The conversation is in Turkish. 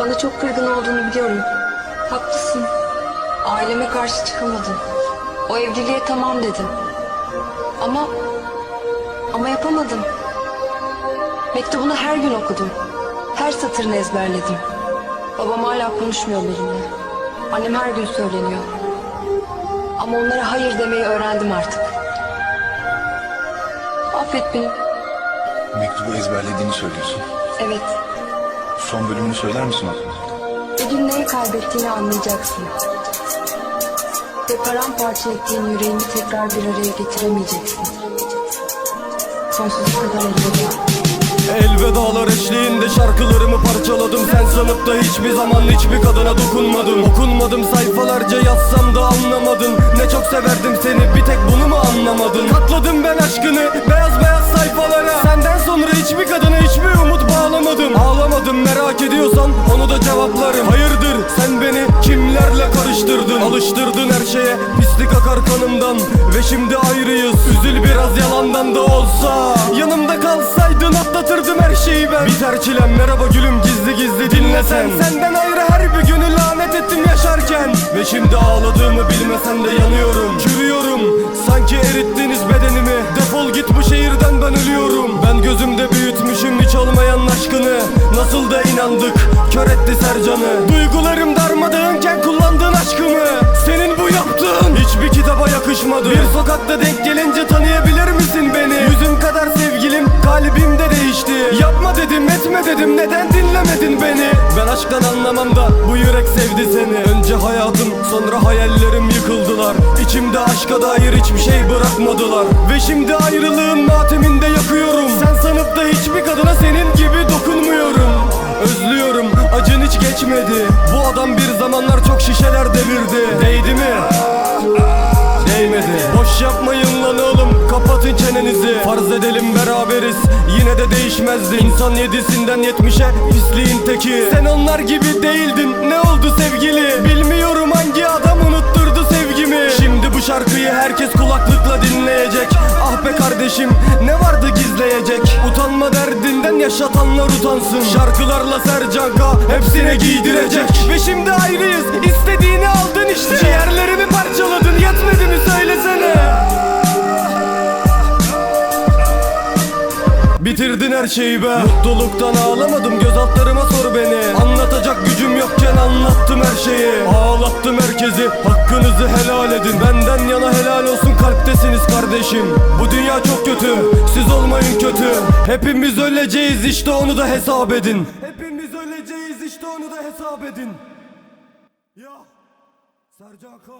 Bana çok kırgın olduğunu biliyorum. Haklısın. Aileme karşı çıkamadın. O evliliğe tamam dedin. Ama... Ama yapamadım. Mektubunu her gün okudum. Her satırını ezberledim. Babam hala konuşmuyor benimle. Annem her gün söyleniyor. Ama onlara hayır demeyi öğrendim artık. Affet beni. Mektubu ezberlediğini söylüyorsun. Evet. Son bölümünü söyler misin? Bir gün neyi kaybettiğini anlayacaksın. Ve paramparça ettiğin yüreğini tekrar bir araya getiremeyeceksin. Sonsuza kadar elveda. Elvedalar eşliğinde şarkılarımı parçaladım Sen sanıp da hiçbir zaman hiçbir kadına dokunmadım Okunmadım sayfalarca yazsam da anlamadın Ne çok severdim seni bir tek bunu mu anlamadın Katladım ben aşkını beyaz ediyorsan onu da cevaplarım. Hayırdır sen beni kimlerle karıştırdın? Alıştırdın her şeye pislik akar kanımdan. Ve şimdi ayrıyız. Üzül biraz yalandan da olsa. Yanımda kalsaydın atlatırdım her şeyi ben. Biter çilem merhaba gülüm gizli gizli dinlesen. Senden ayrı her bir günü lanet ettim yaşarken. Ve şimdi ağladığımı bilmesen de yanıyorum. Çürüyorum. Sanki erittiniz bedenimi. Defol git bu şehirden ben ölüyorum. Ben gözümde büyütmüşüm hiç olmayan aşkını. Nasıl da inandık etti Sercan'ı. Duygularım darmadağınken kullandığın aşkımı. Senin bu yaptığın hiçbir kitaba yakışmadı. Bir sokakta denk gelince tanıyabilir misin beni? Yüzün kadar sevgilim kalbimde değişti. Yapma dedim etme dedim neden dinlemedin beni? Ben aşktan anlamam da bu yürek sevdi seni. Önce hayatım sonra hayallerim yıkıldılar. İçimde aşka dair hiçbir şey bırakmadılar. Ve şimdi ayrılığın mateminde yakıyorum. Sen sanıp da hiçbir çok şişeler devirdi. Değdi mi? Değmedi. Boş yapmayın lan oğlum. Kapatın çenenizi. Farz edelim beraberiz. Yine de değişmezdi. İnsan yedisinden yetmişe pisliğin teki. Sen onlar gibi değildin. Ne oldu sevgili? Bilmiyorum hangi adam unutturdu sevgimi. Şimdi bu şarkıyı herkes Ah be kardeşim. Ne vardı gizleyecek? Utanma derdinden yaşatanlar utansın. Şarkılarla Sercanka hepsine giydirecek. Ve şimdi ayrıyız. İstediğini aldın işte. Ciğerlerimi parçaladın. Yetmedi mi söylesene? Bitirdin her şeyi be. Mutluluktan ağlamadım. Göz altlarıma sor beni. Anlatacak gücüm yokken anlattım her şeyi. Ağlattım herkesi. Hakkınızı helal edin. Benden yana helal olsun. Kalptesiniz kardeşim Hepimiz öleceğiz işte onu da hesap edin. Hepimiz öleceğiz işte onu da hesap edin. Ya Sercan K